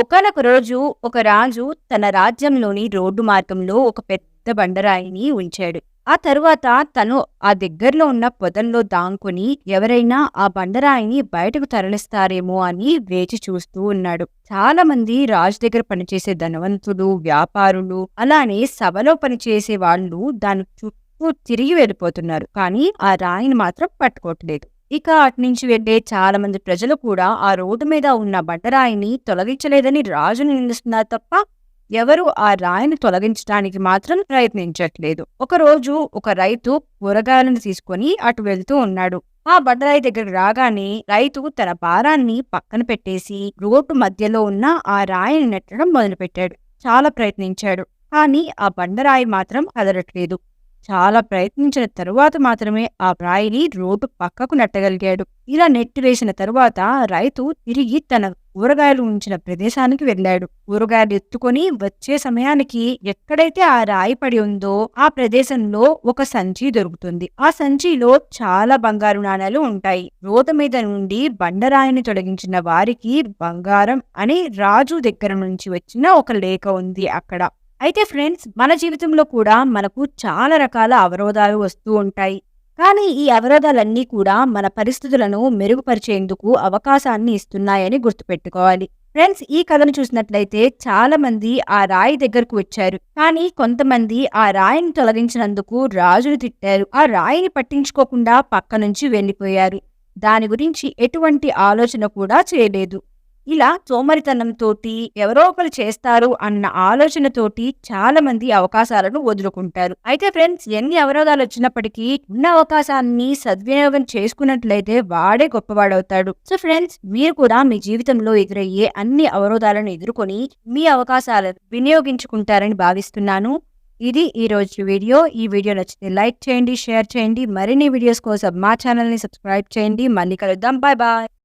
ఒకనొక రోజు ఒక రాజు తన రాజ్యంలోని రోడ్డు మార్గంలో ఒక పెద్ద బండరాయిని ఉంచాడు. ఆ తరువాత తను ఆ దగ్గరలో ఉన్న పొదల్లో దాంకుని ఎవరైనా ఆ బండరాయిని బయటకు తరలిస్తారేమో అని వేచి చూస్తూ ఉన్నాడు. చాలా మంది రాజు దగ్గర పనిచేసే ధనవంతులు వ్యాపారులు అలానే సభలో పనిచేసే వాళ్ళు దాని చుట్టూ తిరిగి వెళ్ళిపోతున్నారు. కానీ ఆ రాయిని మాత్రం పట్టుకోవట్లేదు. ఇక అటు నుంచి వెళ్ళే చాలా మంది ప్రజలు కూడా ఆ రోడ్డు మీద ఉన్న బండరాయిని తొలగించలేదని రాజుని నిందిస్తున్నారు తప్ప ఎవరు ఆ రాయిని తొలగించడానికి మాత్రం ప్రయత్నించట్లేదు. ఒకరోజు ఒక రైతు కూరగాయలను తీసుకొని అటు వెళ్తూ ఉన్నాడు. ఆ బండరాయి దగ్గర రాగానే రైతు తన భారాన్ని పక్కన పెట్టేసి రోడ్డు మధ్యలో ఉన్న ఆ రాయిని నెట్టడం మొదలుపెట్టాడు. చాలా ప్రయత్నించాడు. కానీ ఆ బండరాయి మాత్రం కదలట్లేదు చాలా ప్రయత్నించిన తరువాత మాత్రమే ఆ రాయిని రోడ్డు పక్కకు నెట్టగలిగాడు. ఇలా నెట్టి వేసిన తరువాత రైతు తిరిగి తన కూరగాయలు ఉంచిన ప్రదేశానికి వెళ్ళాడు. కూరగాయలు ఎత్తుకొని వచ్చే సమయానికి ఎక్కడైతే ఆ రాయి పడి ఉందో ఆ ప్రదేశంలో ఒక సంచి దొరుకుతుంది. ఆ సంచిలో చాలా బంగారు నాణాలు ఉంటాయి. రోడ్డు మీద నుండి బండరాయిని తొలగించిన వారికి బంగారం అని రాజు దగ్గర నుంచి వచ్చిన ఒక లేఖ ఉంది అక్కడ. అయితే ఫ్రెండ్స్ మన జీవితంలో కూడా మనకు చాలా రకాల అవరోధాలు వస్తూ ఉంటాయి. కానీ ఈ అవరోధాలన్నీ కూడా మన పరిస్థితులను మెరుగుపరిచేందుకు అవకాశాన్ని ఇస్తున్నాయని గుర్తుపెట్టుకోవాలి. ఫ్రెండ్స్ ఈ కథను చూసినట్లయితే చాలా మంది ఆ రాయి దగ్గరకు వచ్చారు. కానీ కొంతమంది ఆ రాయిని తొలగించినందుకు రాజును తిట్టారు. ఆ రాయిని పట్టించుకోకుండా పక్క నుంచి వెళ్ళిపోయారు. దాని గురించి ఎటువంటి ఆలోచన కూడా చేయలేదు. ఇలా సోమరితనంతోటి ఎవరో ఒకరు చేస్తారు అన్న ఆలోచనతోటి చాలా మంది అవకాశాలను వదులుకుంటారు. అయితే ఫ్రెండ్స్ ఎన్ని అవరోధాలు వచ్చినప్పటికీ ఉన్న అవకాశాన్ని సద్వినియోగం చేసుకున్నట్లయితే వాడే గొప్పవాడవుతాడు. సో ఫ్రెండ్స్ మీరు కూడా మీ జీవితంలో ఎదురయ్యే అన్ని అవరోధాలను ఎదుర్కొని మీ అవకాశాలను వినియోగించుకుంటారని భావిస్తున్నాను. ఇది ఈ రోజు వీడియో. ఈ వీడియో నచ్చితే లైక్ చేయండి షేర్ చేయండి. మరిన్ని వీడియోస్ కోసం మా ఛానల్ని సబ్స్క్రైబ్ చేయండి. మళ్ళీ కలుద్దాం. Bye bye.